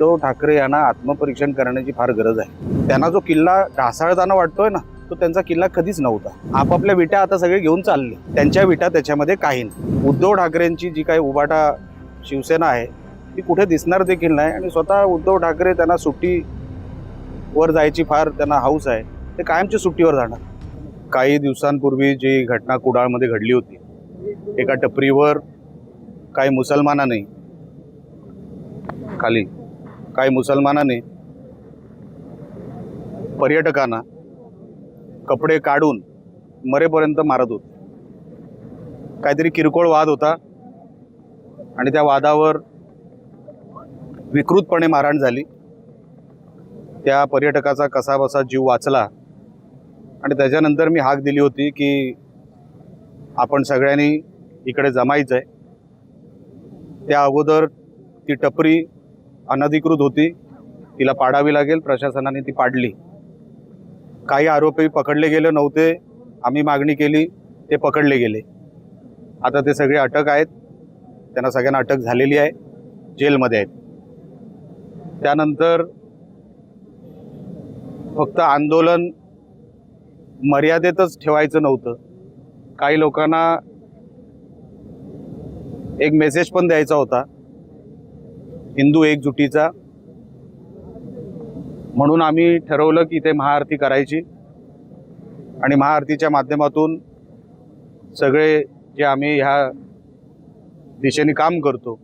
उद्धव ठाकरे यांना आत्मपरीक्षण करण्याची फार गरज आहे. त्यांना जो किल्ला ढासाळताना वाटतोय ना तो त्यांचा किल्ला कधीच नव्हता. आपापल्या विटा आता सगळे घेऊन चालले. त्यांच्या विटा त्याच्यामध्ये काही नाही. उद्धव ठाकरेंची जी काही उबाटा शिवसेना आहे ती कुठे दिसणार देखील नाही आणि स्वतः उद्धव ठाकरे त्यांना सुट्टीवर जायची फार त्यांना हाऊस आहे. ते कायमची सुट्टीवर जाणार. काही दिवसांपूर्वी जी घटना कुडाळमध्ये घडली होती एका टपरीवर काही मुसलमानाने खाली काही मुसलमानाने पर्यटकांना कपडे काढून मरेपर्यंत मारत होते. काहीतरी किरकोळ वाद होता आणि त्या वादावर विकृतपणे मारहाण झाली. त्या पर्यटकाचा कसाबसा जीव वाचला आणि त्याच्यानंतर मी हाक दिली होती की आपण सगळ्यांनी इकडे जमायचं आहे त्या अगोदर ती टपरी अनधिकृत होती. तिला पाडावी लागेल. प्रशासनाने ती पाडली. काही आरोपी पकडले गेले नव्हते. आम्ही मागणी केली. ते पकडले गेले. आता ते सगळे अटक आहेत. त्यांना सगळ्यांना अटक झालेली आहे. जेलमध्ये आहेत. त्यानंतर फक्त आंदोलन मर्यादेतच ठेवायचं नव्हतं. काही लोकांना एक मेसेज पण द्यायचा होता. हिंदू एकजुटीचा. म्हणून आम्ही ठरवलं की इथे महाआरती करायची. आणि महाआरतीच्या माध्यमातून सगळे जे आम्ही ह्या दिशेने काम करतो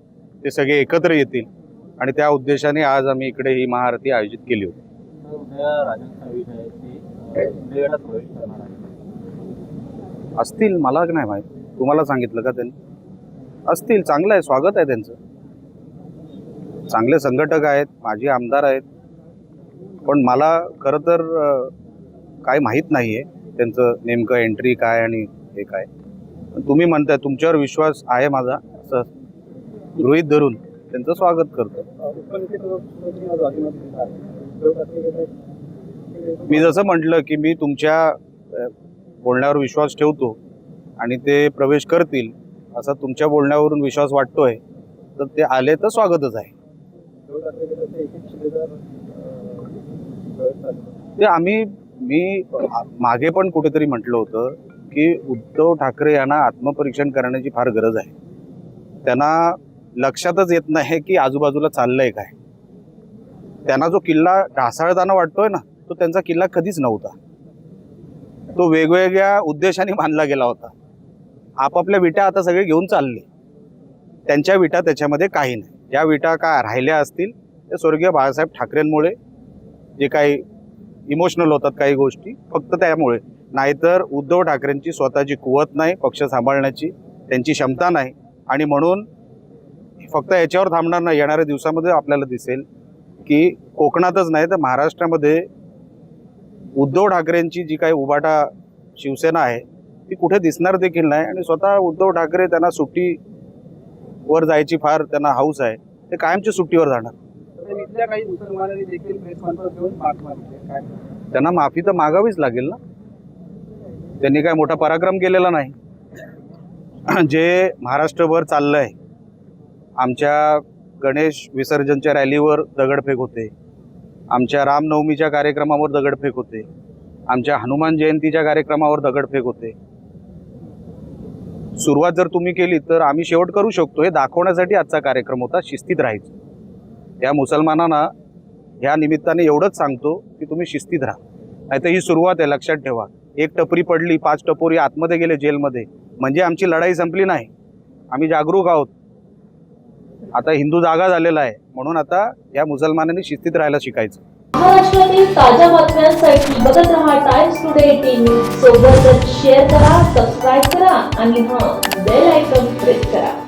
ते सगळे एकत्र येतील. आणि त्या उद्देशाने आज आम्ही इकडे ही महाआरती आयोजित केली होती. असतील मला नाही माहीत. तुम्हाला सांगितलं का त्यांनी? असतील चांगलं आहे स्वागत आहे त्यांचं. चांगले संघटक आहेत माझे आमदार आहेत. पण मला खरं तर काय माहीत नाही आहे त्यांचं नेमकं एंट्री काय आणि हे काय. पण तुम्ही म्हणताय तुमच्यावर विश्वास आहे माझा असं गृहित धरून त्यांचं स्वागत करतो. मी जसं म्हटलं की मी तुमच्या बोलण्यावर विश्वास ठेवतो आणि ते प्रवेश करतील असा तुमच्या बोलण्यावरून विश्वास वाटतोय तर ते आले तर स्वागतच आहे. ते आम्ही मी मागे पण कुठेतरी म्हटलं होतं की उद्धव ठाकरे यांना आत्मपरीक्षण करण्याची फार गरज आहे. त्यांना लक्षातच येत नाही की आजूबाजूला चाललंय काय. त्यांना जो किल्ला ढासाळताना वाटतोय ना तो त्यांचा किल्ला कधीच नव्हता. तो वेगवेगळ्या उद्देशाने बांधला गेला होता. आपापल्या विटा आता सगळे घेऊन चालले. त्यांच्या विटा त्याच्यामध्ये काही नाही. ज्या विटा काय राहिल्या असतील ते स्वर्गीय बाळासाहेब ठाकरेंमुळे जे काही इमोशनल होतात काही गोष्टी फक्त त्यामुळे. नाहीतर उद्धव ठाकरेंची स्वतःची कुवत नाही पक्ष सांभाळण्याची त्यांची क्षमता नाही. आणि म्हणून फक्त याच्यावर थांबणार नाही. येणाऱ्या दिवसामध्ये आपल्याला दिसेल की कोकणातच नाही तर महाराष्ट्रामध्ये उद्धव ठाकरेंची जी काही उबाटा शिवसेना आहे ती कुठे दिसणार देखील नाही. आणि स्वतः उद्धव ठाकरे त्यांना सुट्टीवर जायची फार त्यांना हाऊस आहे. ते कायमची सुट्टीवर जाणार. इथल्या काही मुसलमानांनी देखील प्रेस कॉन्फरन्स घेऊन माफ मागितली. काय? त्यांना माफी तर मागावीच लागेल ना? त्यांनी काय मोठा पराक्रम केलेला नाही? जे महाराष्ट्रभर चाललं आहे आमच्या गणेश विसर्जनच्या रॅलीवर दगडफेक होते. आमच्या रामनवमीच्या कार्यक्रमावर दगडफेक होते. आमच्या हनुमान जयंतीच्या कार्यक्रमावर दगडफेक होते. सुरुवात जर तुम्ही केली तर आम्ही शेवट करू शकतो. हे दाखवण्यासाठी आजचा कार्यक्रम होता शिस्तीत राहायचं. या मुसलमानांना ह्या निमित्ताने एवढंच सांगतो की तुम्ही शिस्तीत राहा. नाहीतर ही सुरुवात आहे लक्षात ठेवा. एक टपरी पडली पाच टपोरी आतमध्ये गेले जेलमध्ये. म्हणजे आमची लढाई संपली नाही. आम्ही जागरूक आहोत. आता हिंदू जागा झालेला आहे. म्हणून आता या मुसलमानांनी शिस्तीत राहायला शिकायचं. महाराष्ट्रातील ताज्या बातम्यांसाठी बघत रहा टाइम्स टुडे टीव्ही सोबतच शेअर करा सबस्क्राईब करा आणि हा बेल आयकॉन प्रेस करा.